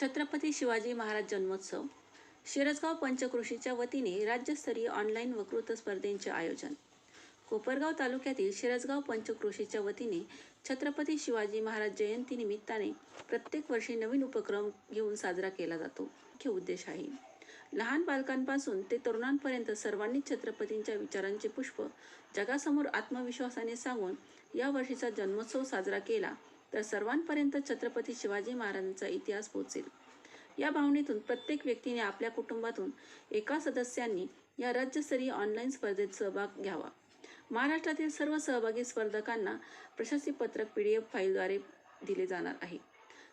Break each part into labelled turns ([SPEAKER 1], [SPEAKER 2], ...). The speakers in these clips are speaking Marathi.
[SPEAKER 1] छत्रपती शिवाजी महाराज जन्मोत्सव शिरसगाव पंचकृषीच्या वतीने राज्यस्तरीय ऑनलाईन वक्तृत्व स्पर्धेंचे आयोजन. कोपरगाव तालुक्यातील शिरसगाव पंचकृषीच्या वतीने छत्रपती शिवाजी महाराज जयंती निमित्ताने प्रत्येक वर्षी नवीन उपक्रम घेऊन साजरा केला जातो. मुख्य उद्देश आहे. लहान बालकांपासून ते तरुणांपर्यंत सर्वांनीच छत्रपतींच्या विचारांचे पुष्प जगासमोर आत्मविश्वासाने सांगून या वर्षीचा जन्मोत्सव साजरा केला. तर सर्वांपर्यंत छत्रपती शिवाजी महाराजांचा इतिहास पोहोचेल. या भावनेतून प्रत्येक व्यक्तीने आपल्या कुटुंबातून एका सदस्यांनी या राज्यस्तरीय ऑनलाईन स्पर्धेत सहभाग घ्यावा. महाराष्ट्रातील सर्व सहभागी स्पर्धकांना प्रशस्तीपत्रक पी डी एफ फाईलद्वारे दिले जाणार आहे.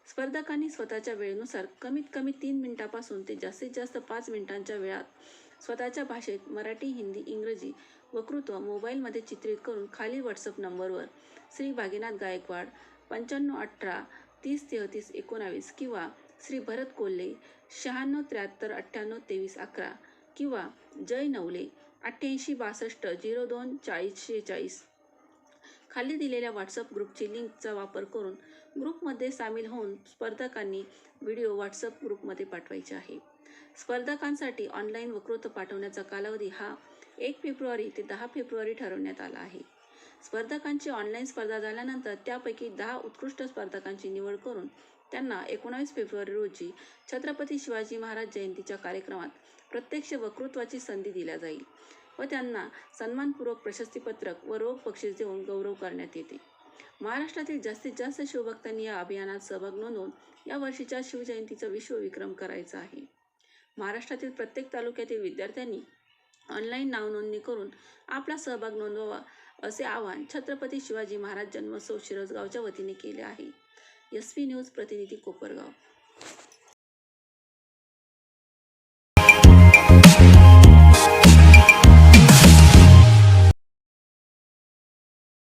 [SPEAKER 1] स्पर्धकांनी स्वतःच्या वेळेनुसार कमीत कमी तीन मिनिटापासून ते जास्तीत जास्त पाच मिनिटांच्या वेळात स्वतःच्या भाषेत मराठी हिंदी इंग्रजी वक्तृत्व मोबाईलमध्ये चित्रित करून खाली व्हॉट्सअप नंबरवर श्री भागीनाथ गायकवाड पंच्याण्णव अठरा तीस तेहतीस एकोणावीस किंवा श्री भरत कोल्हे शहाण्णव त्र्याहत्तर अठ्ठ्याण्णव तेवीस अकरा किंवा जय नवले अठ्ठ्याऐंशी बासष्ट झिरो दोन चाळीस शेहेचाळीस. खाली दिलेल्या व्हॉट्सअप ग्रुपची लिंकचा वापर करून ग्रुपमध्ये सामील होऊन स्पर्धकांनी व्हिडिओ व्हॉट्सअप ग्रुपमध्ये पाठवायचे आहे. स्पर्धकांसाठी ऑनलाईन वक्तृत्व पाठवण्याचा कालावधी हा एक फेब्रुवारी ते दहा फेब्रुवारी ठरवण्यात आला आहे. स्पर्धकांची ऑनलाईन स्पर्धा झाल्यानंतर त्यापैकी दहा उत्कृष्ट स्पर्धकांची निवड करून त्यांना एकोणावीस फेब्रुवारी रोजी छत्रपती शिवाजी महाराज जयंतीच्या कार्यक्रमात प्रत्यक्ष वक्तृत्वाची संधी दिल्या जाईल व त्यांना सन्मानपूर्वक प्रशस्तीपत्रक व रोख बक्षीस देऊन गौरव करण्यात येते. महाराष्ट्रातील जास्तीत जास्त शिवभक्तांनी या अभियानात सहभाग नोंदवून या वर्षीच्या शिवजयंतीचा विश्वविक्रम करायचा आहे. महाराष्ट्रातील प्रत्येक तालुक्यातील विद्यार्थ्यांनी ऑनलाईन नावनोंदणी करून आपला सहभाग नोंदवावा असे आवाहन छत्रपती शिवाजी महाराज जन्मोत्सव शिरसगावच्या वतीने केले आहे. एस पी न्यूज प्रतिनिधी कोपरगाव.